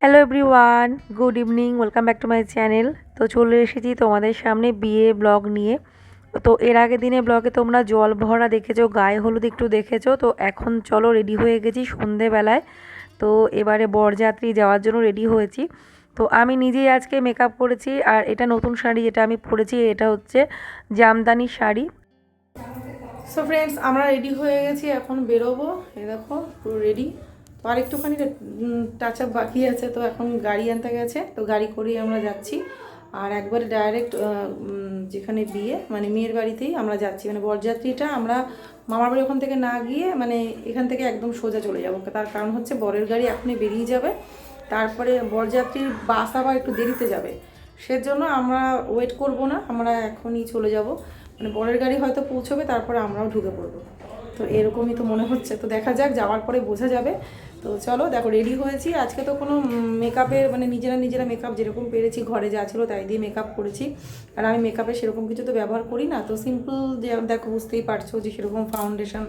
Hello everyone good evening welcome back to my channel তো চলে এসেছি তোমাদের সামনে বিয়ে ব্লগ নিয়ে। তো এর আগের দিনে ব্লগে তোমরা জল ভরা দেখেছ, গায়ে হলুদ একটু দেখেছ। তো এখন চলো রেডি হয়ে গেছি সন্ধেবেলায়। তো এবারে বরযাত্রী যাওয়ার জন্য রেডি হয়েছি। তো আমি নিজেই আজকে মেকআপ করেছি আর এটা নতুন শাড়ি যেটা আমি পরেছি, এটা হচ্ছে জামদানি শাড়ি। সো ফ্রেন্ডস আমরা রেডি হয়ে গেছি, এখন বেরোবো। এই দেখো, পুরো রেডি তো আর একটুখানি টাচ আপ বাকি আছে, তো এখন গাড়ি আনতে গেছে। তো গাড়ি করেই আমরা যাচ্ছি। আর একবারে ডাইরেক্ট যেখানে বিয়ে মানে মেয়ের বাড়িতেই আমরা যাচ্ছি। মানে বরযাত্রীটা আমরা মামার বাড়ি ওখান থেকে না গিয়ে মানে এখান থেকে একদম সোজা চলে যাব। তার কারণ হচ্ছে বরের গাড়ি এখনই বেরিয়ে যাবে। তারপরে বরযাত্রীর বাস আবার একটু দেরিতে যাবে। সেজন্য আমরা ওয়েট করব না, আমরা এখনই চলে যাব। মানে বরের গাড়ি হয়তো পৌঁছবে, তারপরে আমরাও ঢুকে পড়ব। তো এরকমই তো মনে হচ্ছে। তো দেখা যাক, যাওয়ার পরে বোঝা যাবে। তো চলো, দেখো রেডি হয়েছি। আজকে তো কোনো মেকআপের মানে নিজেরা নিজেরা মেকআপ যেরকম পেরেছি, ঘরে যা ছিল তাই দিয়ে মেকআপ করেছি। আর আমি মেকআপে সেরকম কিছু তো ব্যবহার করি না। তো সিম্পল যে, দেখো, বুঝতেই পারছ যে সেরকম ফাউন্ডেশন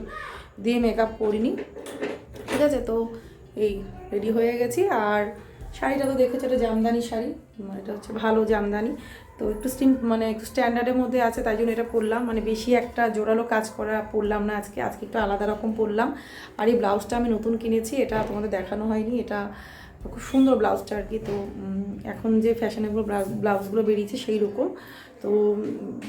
দিয়ে মেকআপ করিনি। ঠিক আছে, তো এই রেডি হয়ে গেছি। আর শাড়িটা তো দেখেছ, এটা জামদানি শাড়ি। মানে এটা হচ্ছে ভালো জামদানি। তো একটু স্টিম মানে একটু স্ট্যান্ডার্ডের মধ্যে আছে, তাই জন্য এটা পরলাম। মানে বেশি একটা জোরালো কাজ করা পরলাম না আজকে আজকে একটু আলাদা রকম পরলাম। আর এই ব্লাউজটা আমি নতুন কিনেছি, এটা তোমাদের দেখানো হয়নি, এটা খুব সুন্দর ব্লাউজটা আর কি। তো এখন যে ফ্যাশনেবল ব্লাউজগুলো বেরিয়েছে সেই রকম। তো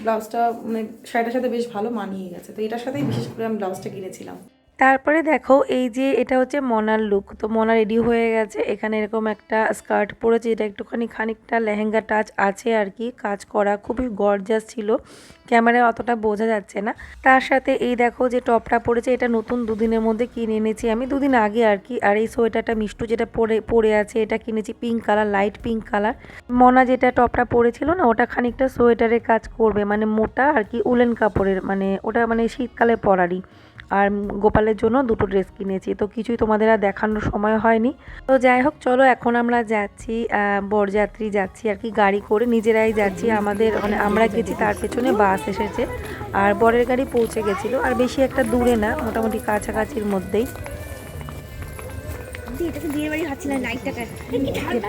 ব্লাউজটা মানে শাড়িটার সাথে বেশ ভালো মানিয়ে গেছে। তো এটার সাথেই বিশেষ করে আমি ব্লাউজটা কিনেছিলাম। তারপরে দেখো এই যে এটা হচ্ছে মনার লুক তো মনা রেডি হয়ে গেছে। এখানে এরকম একটা স্কার্ট পরেছে এটা একটুখানি খানিকটা লেহেঙ্গা টাচ আছে আর কি, কাজ করা খুবই গর্জাস ছিল। ক্যামেরায় অতটা বোঝা যাচ্ছে না। তার সাথে এই দেখো যে টপটা পরেছে, এটা নতুন দুদিনের মধ্যে কিনে এনেছি আমি, দুদিন আগে আর কি। আর এই সোয়েটারটা মিষ্টু যেটা পরে পরে আছে, এটা কিনেছি pink colour light pink colour মনা যেটা টপটা পরেছিল না, ওটা খানিকটা সোয়েটারের কাজ করবে মানে মোটা আর কি উলেন কাপড়ের মানে ওটা মানে শীতকালে পরারই। আর গোপালের জন্য দুটো ড্রেস কিনেছি। তো কিছুই তোমাদের আর দেখানোর সময় হয়নি। তো যাই হোক চলো এখন আমরা যাচ্ছি বরযাত্রী যাচ্ছি আর কি গাড়ি করে। নিজেরাই যাচ্ছি আমাদের মানে আমরা গেছি তার পেছনে বাস এসেছে। আর বরের গাড়ি পৌঁছে গেছিল। আর বেশি একটা দূরে না মোটামুটি কাছাকাছির মধ্যেই। এটাকে বিয়ের বাড়ি হাঁটছি না লাইটটাকে কি ঠান্ডা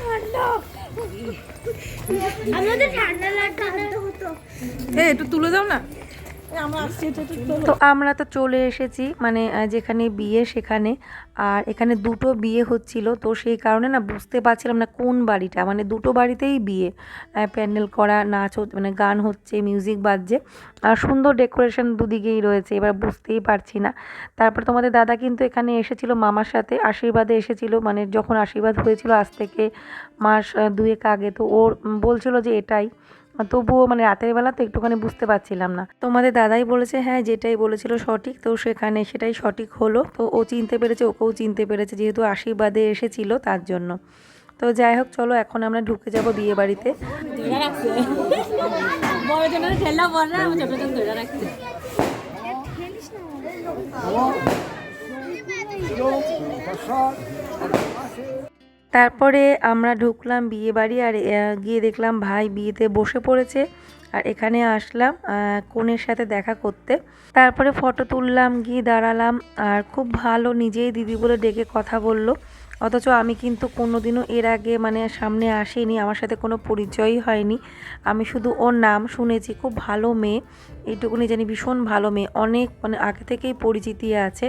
ঠান্ডা আমাদের ঠান্ডা লাগতো। হতো। এ একটু তুলে দাও না। তো আমরা তো চলে এসেছি মানে যেখানে বিয়ে সেখানে। আর এখানে দুটো বিয়ে হচ্ছিল, তো সেই কারণে না বুঝতে পারছিলাম না কোন বাড়িটা। মানে দুটো বাড়িতেই বিয়ে প্যান্ডেল করা, নাচ মানে গান হচ্ছে, মিউজিক বাজছে। আর সুন্দর ডেকোরেশন দুদিকেই রয়েছে, এবার বুঝতেই পারছি না। তারপর তোমাদের দাদা কিন্তু এখানে এসেছিল মামার সাথে, আশীর্বাদে এসেছিল মানে যখন আশীর্বাদ হয়েছিল আজ থেকে মাস দুয়েক আগে। তো ওর বলছিল যে এটাই। তবুও মানে রাতের বেলা তো একটুখানি বুঝতে পারছিলাম না। তোমাদের দাদাই বলেছে হ্যাঁ যেটাই বলেছিল সঠিক তো সেখানে সেটাই সঠিক হলো। তো ও চিনতে পেরেছে ওকেও চিনতে পেরেছে যেহেতু আশীর্বাদে এসেছিল তার জন্য। তো যাই হোক চলো এখন আমরা ঢুকে যাব বিয়ে বাড়িতে। না। তারপরে আমরা ঢুকলাম বিয়ে বাড়ি আর গিয়ে দেখলাম ভাই বিয়েতে বসে পড়েছে। আর এখানে আসলাম কনের সাথে দেখা করতে। তারপরে ফটো তুললাম, গিয়ে দাঁড়ালাম। আর খুব ভালো নিজেই দিদি বলে ডেকে কথা বলল। অথচ আমি কিন্তু কোনোদিনও এর আগে মানে সামনে আসেনি, আমার সাথে কোনো পরিচয়ই হয়নি। আমি শুধু ওর নাম শুনেছি, খুব ভালো মেয়ে। এইটুকুনি জানি ভীষণ ভালো মেয়ে। অনেক মানে আগে থেকেই পরিচিতি আছে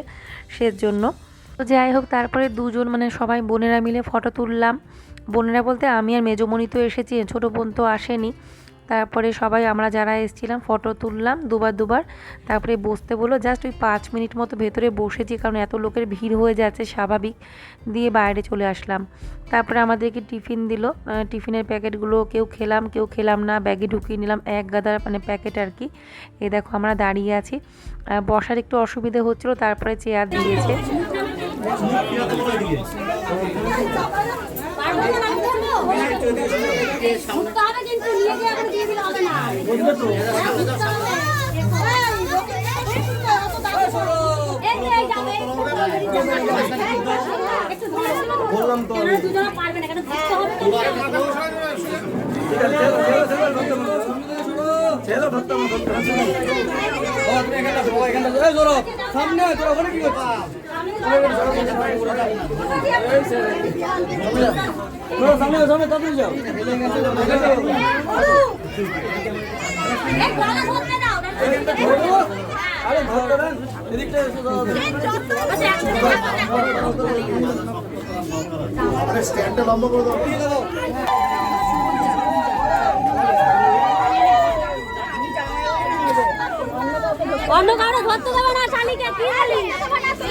সেজন্য। তো যাই হোক, তারপরে দুজন মানে সবাই বোনেরা মিলে ফটো তুললাম। বোনেরা বলতে আমি আর মেজমণি তো এসেছি, ছোটো বোন তো আসেনি। তারপরে সবাই আমরা যারা এসেছিলাম, ফটো তুললাম দুবার দুবার। তারপরে বসতে বলল, জাস্ট ওই পাঁচ মিনিট মতো ভেতরে বসেছি, কারণ এত লোকের ভিড় হয়ে যাচ্ছে, স্বাভাবিক। দিয়ে বাইরে চলে আসলাম। তারপরে আমাদেরকে টিফিন দিল। টিফিনের প্যাকেটগুলো কেউ খেলাম কেউ খেলাম না, ব্যাগে ঢুকিয়ে নিলাম, এক গাদার মানে প্যাকেট আর কি। এ দেখো, আমরা দাঁড়িয়ে আছি। বসার একটু অসুবিধে হচ্ছিল, তারপরে চেয়ার দিয়েছে। উঠতে হবে কিন্তু নিয়ে গিয়ে এখন দিয়ে না হ্যাঁ, উঠতে হবে। এই যে, এই যাবে, একটু ধরে ছিল। বললাম তো আমি। কেননা দুজনে পারবে না, কেন ধরতে হবে তো। এই গলা ধরতে দাও আরে ধরতে দাও আচ্ছা একসাথে অন্য কাউকে ধরতে দেবে না শালিকে কি বলি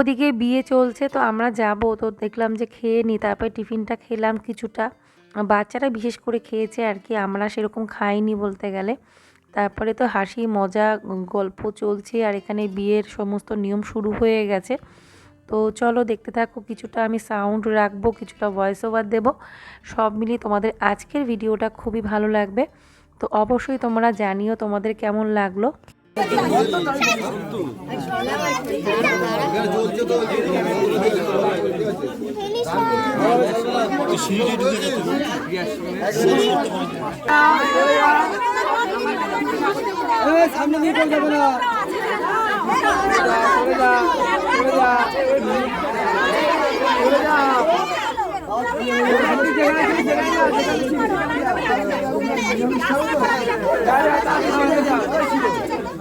ওদিকে বিয়ে চলছে, তো আমরা যাব। তো দেখলাম যে খেয়ে নিই তারপরে টিফিনটা খেলাম কিছুটা। বাচ্চারা বিশেষ করে খেয়েছে আর কি, আমরা সেরকম খাইনি বলতে গেলে। তারপরে তো হাসি, মজা, গল্প চলছে আর এখানে বিয়ের সমস্ত নিয়ম শুরু হয়ে গেছে। তো চলো দেখতে থাকো, কিছুটা আমি সাউন্ড রাখব, কিছুটা ভয়েস ওভার দেবো। সব মিলিয়ে তোমাদের আজকের ভিডিওটা খুবই ভালো লাগবে। তো অবশ্যই তোমরা জানিও তোমাদের কেমন লাগল। সামনে নিয়ে চলে যাবে না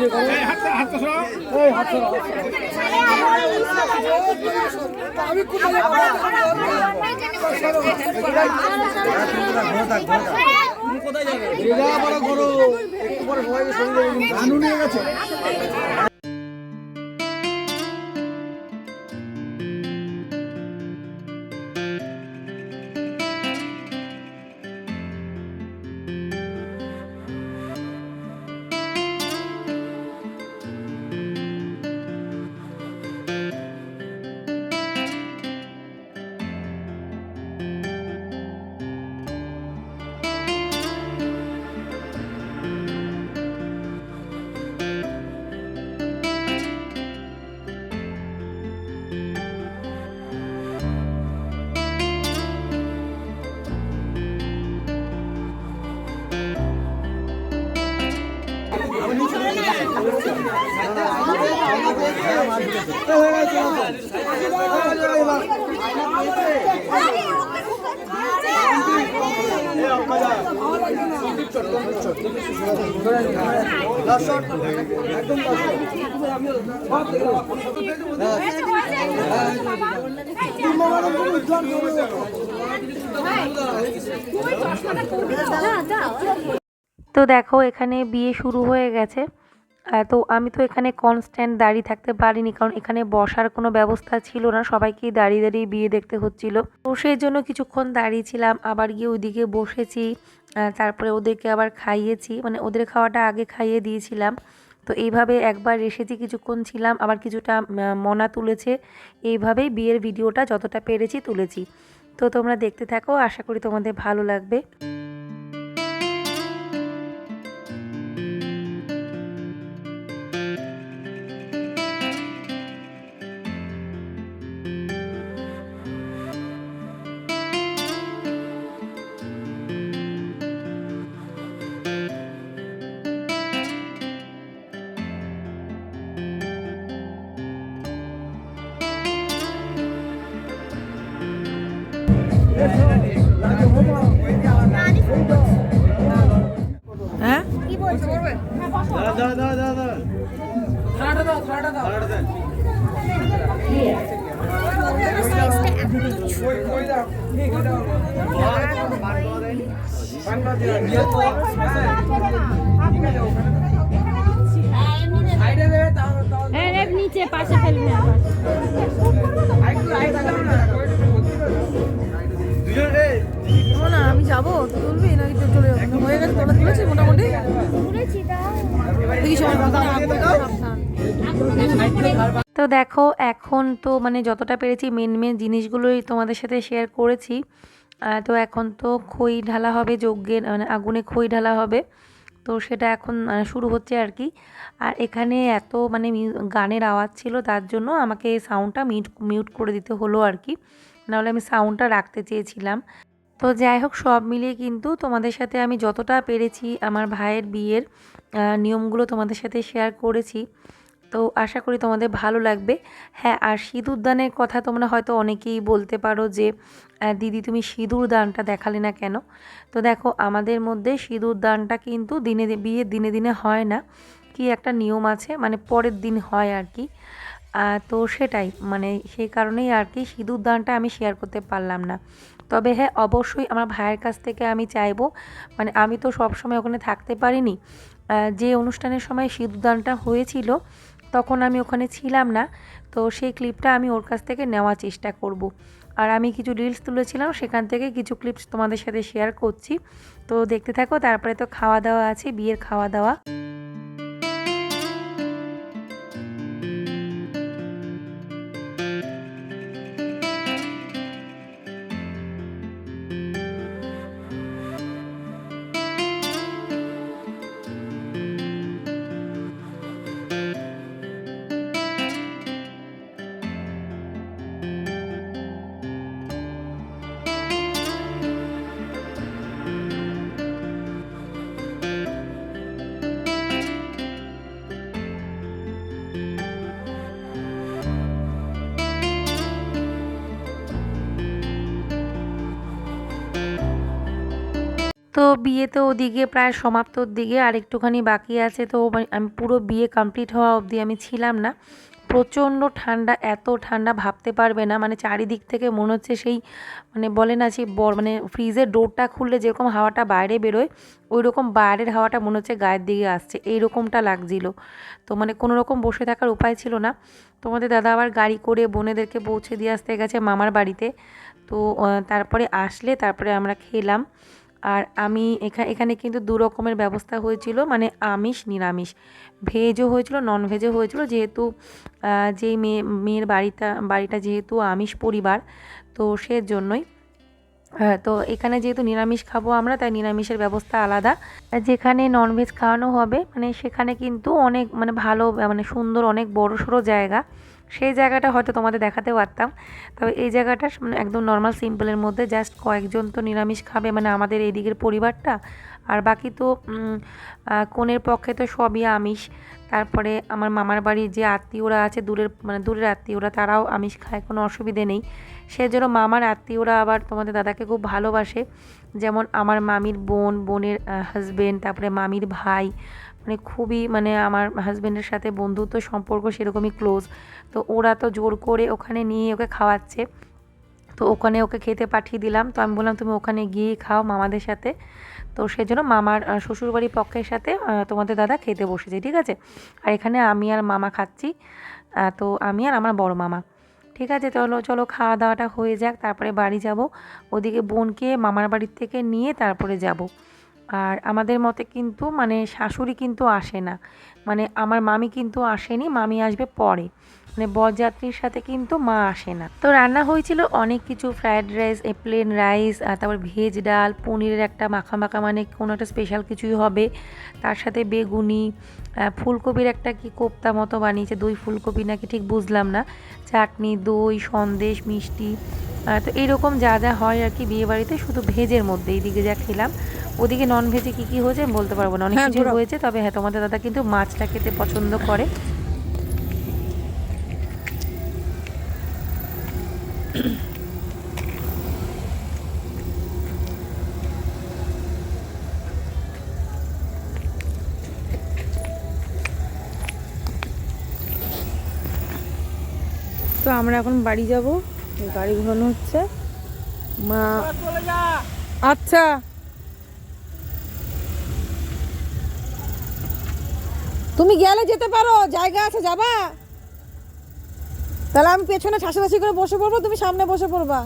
এই যাবে একটু পরে সবাইকে সঙ্গে আনু নিয়ে গেছে। একদম তো দেখো, এখানে বিয়ে শুরু হয়ে গেছে। তো আমি তো এখানে কনস্ট্যান্ট দাঁড়িয়ে থাকতে পারিনি, কারণ এখানে বসার কোনো ব্যবস্থা ছিল না। সবাইকে দাঁড়িয়ে দাঁড়িয়ে বিয়ে দেখতে হচ্ছিল। তো সেই জন্য কিছুক্ষণ দাঁড়িয়েছিলাম, আবার গিয়ে ওইদিকে বসেছি। তারপরে ওদেরকে আবার খাইয়েছি। মানে ওদের খাওয়াটা আগে খাইয়ে দিয়েছিলাম। তো এইভাবে একবার এসেছি, কিছুক্ষণ ছিলাম, আবার কিছুটা মনা তুলেছে। এইভাবেই বিয়ের ভিডিওটা যতটা পেরেছি তুলেছি। তো তোমরা দেখতে থাকো, আশা করি তোমাদের ভালো লাগবে। নিচে পাশে না আমি যাব তুলবি নাকি তুই চলে যাব হয়ে গেছে তোলা তুলেছি মোটামুটি ঘুরেছি তাও তো দেখো, এখন তো মানে যতটা পেরেছি মেন মেন জিনিসগুলোই তোমাদের সাথে শেয়ার করেছি। তো এখন তো খই ঢালা হবে যজ্ঞের মানে আগুনে খই ঢালা হবে। তো সেটা এখন শুরু হচ্ছে আর কি। আর এখানে এত মানে গানের আওয়াজ ছিল, তার জন্য আমাকে সাউন্ডটা মিউট মিউট করে দিতে হলো আর কি। নাহলে আমি সাউন্ডটা রাখতে চেয়েছিলাম। তো যাই হোক, সব মিলিয়ে কিন্তু তোমাদের সাথে আমি যতটা পেরেছি আমার ভাইয়ের বিয়ের নিয়মগুলো তোমাদের সাথে শেয়ার করেছি। তো আশা করি তোমাদের ভালো লাগবে। হ্যাঁ আর সিঁদুর দানের কথা তোমরা হয়তো অনেকেই বলতে পারো যে দিদি তুমি সিঁদুর দানটা দেখালে না কেন? তো দেখো, আমাদের মধ্যে সিঁদুর দানটা কিন্তু দিনে বিয়ের দিনে দিনে হয় না। কি একটা নিয়ম আছে মানে পরের দিন হয় আর কি। তো সেটাই মানে সেই কারণেই আর কি সিঁদুর দানটা আমি শেয়ার করতে পারলাম না। তবে হ্যাঁ অবশ্যই আমার ভাইয়ের কাছ থেকে আমি চাইব মানে আমি তো সবসময় ওখানে থাকতে পারিনি। যে অনুষ্ঠানের সময় সিঁদুরদানটা হয়েছিল তখন আমি ওখানে ছিলাম না, তো সেই ক্লিপটা আমি ওর কাছ থেকে নেওয়ার চেষ্টা করব। আর আমি কিছু রিলস তুলেছিলাম, সেখান থেকে কিছু ক্লিপস তোমাদের সাথে শেয়ার করছি তো দেখতে থাকো, তারপরে তো খাওয়া দাওয়া আছে, বিয়ের খাওয়া দাওয়া তো বিয়ে তো ওদিকে প্রায় সমাপ্তর দিকে আর একটুখানি বাকি আছে, তো আমি পুরো বিয়ে কমপ্লিট হওয়া অবধি আমি ছিলাম না। প্রচণ্ড ঠান্ডা, এত ঠান্ডা ভাবতে পারবে না মানে চারিদিক থেকে মনে হচ্ছে সেই মানে বলে না সেই বর মানে ফ্রিজের ডোরটা খুললে যেরকম হাওয়াটা বাইরে বেরোয় ওই রকম বাইরের হাওয়াটা মনে হচ্ছে গায়ের দিকে আসছে এই রকমটা লাগছিল। তো মানে কোনো রকম বসে থাকার উপায় ছিল না। তোমাদের দাদা আবার গাড়ি করে বোনেদেরকে পৌঁছে দিয়ে আসতে গেছে মামার বাড়িতে। তো তারপরে আসলে তারপরে আমরা খেলাম। আর আমি এখানে এখানে কিন্তু দু রকমের ব্যবস্থা হয়েছিল মানে আমিষ, নিরামিষ। ভেজও হয়েছিল নন ভেজও হয়েছিল, যেহেতু যেই মেয়ে, মেয়ের বাড়িটা বাড়িটা যেহেতু আমিষ পরিবার, তো সেজন্যই। তো এখানে যেহেতু নিরামিষ খাব আমরা, তাই নিরামিষের ব্যবস্থা আলাদা। যেখানে ননভেজ খাওয়ানো হবে মানে সেখানে কিন্তু অনেক মানে ভালো মানে সুন্দর, অনেক বড় সড়ো জায়গা। সেই জায়গাটা হয়তো তোমাদের দেখাতে পারতাম। তবে এই জায়গাটা মানে একদম নর্মাল সিম্পলের মধ্যে জাস্ট কয়েকজন তো নিরামিষ খাবে মানে আমাদের এই দিকের পরিবারটা। আর বাকি তো কনের পক্ষে তো সবই আমিষ। তারপরে আমার মামার বাড়ির যে আত্মীয়রা আছে, দূরের মানে দূরের আত্মীয়রা, তারাও আমিষ খায়, কোনো অসুবিধে নেই। সেজন্য মামার আত্মীয়রা আবার তোমাদের দাদাকে খুব ভালোবাসে। যেমন আমার মামির বোন, বোনের হাজবেন্ড তারপরে মামির ভাই মানে খুবই মানে আমার হাজবেন্ডের সাথে বন্ধুত্ব, সম্পর্ক সেরকমই ক্লোজ তো ওরা তো জোর করে ওখানে নিয়ে ওকে খাওয়াচ্ছে। তো ওখানে ওকে খেতে পাঠিয়ে দিলাম। তো আমি বললাম, তুমি ওখানে গিয়ে খাও মামাদের সাথে। তো সেই জন্য মামার শ্বশুরবাড়ির পক্ষের সাথে তোমাদের দাদা খেতে বসেছে, ঠিক আছে? আর এখানে আমি আর মামা খাচ্ছি। তো আমি আর আমার বড় মামা। ঠিক আছে, চলো চলো, খাওয়া দাওয়াটা হয়ে যাক। তারপরে বাড়ি যাব। ওদিকে বোনকে মামার বাড়ির থেকে নিয়ে তারপরে যাব। আর আমাদের মতে কিন্তু মানে শাশুড়ি কিন্তু আসে না। মানে আমার মামি কিন্তু আসেনি, মামি আসবে পরে। মানে বরযাত্রীর সাথে কিন্তু মা আসে না। তো রান্না হয়েছিল অনেক কিছু ফ্রায়েড রাইস প্লেন রাইস আর তারপর ভেজ ডাল, পনিরের একটা মাখা মাখা মানে কোনো একটা স্পেশাল কিছুই হবে। তার সাথে বেগুনি ফুলকপির একটা কি কোপ্তা মতো বানিয়েছে, দই ফুলকপি নাকি ঠিক বুঝলাম না। চাটনি, দই, সন্দেশ, মিষ্টি তো এইরকম যা যা হয় আর কি বিয়েবাড়িতে শুধু ভেজের মধ্যে। এইদিকে যা খেলাম ওদিকে নন ভেজে কী কী হয়েছে আমি বলতে পারব না। অনেক হ্যাঁ, কিছু হয়েছে তবে হ্যাঁ তোমাদের দাদা কিন্তু মাছটা খেতে পছন্দ করে। তো আমরা এখন বাড়ি যাব। গাড়ি ঘোরানো হচ্ছে মা আচ্ছা। তুমি গেলে যেতে পারো জায়গা আছে যাবা? তাহলে আমি পেছনে ঠাসাঠাসি করে বসে পড়ব তুমি সামনে বসে পড়বা।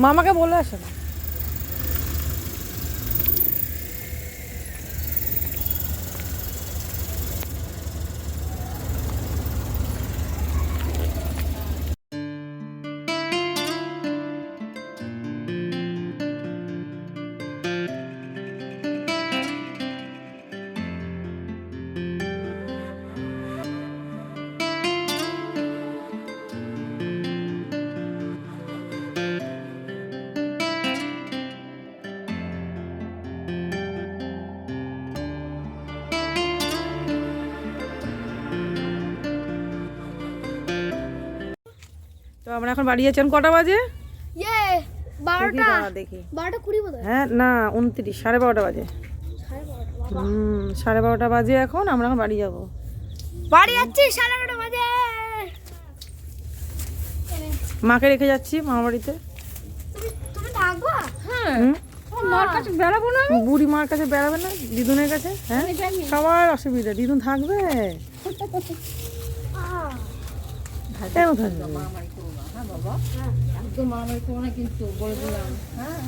মামাকে বলে আসে না। আমরা এখন বাড়ি যাচ্ছি কটা বাজে? ইয়ে বারোটা। দেখি বারোটা কুড়ি হ্যাঁ। না উনত্রিশ সাড়ে বারোটা বাজে। সাড়ে বারোটা হুম সাড়ে বারোটা বাজে এখন আমরা এখন বাড়ি যাব। বাড়ি যাচ্ছি সাড়ে এগারোটা বাজে। মাকে রেখে যাচ্ছি মামা বাড়িতে। হ্যাঁ। হুম? মার কাছে বেড়াবো না বুড়ি মার কাছে বেড়াবে না দিদুনের কাছে? হ্যাঁ? সবার অসুবিধা দিদুন থাকবে? কেন থাকবে? হ্যাঁ বাবা। একদম মারামারি কিন্তু বলে দিলাম। হ্যাঁ।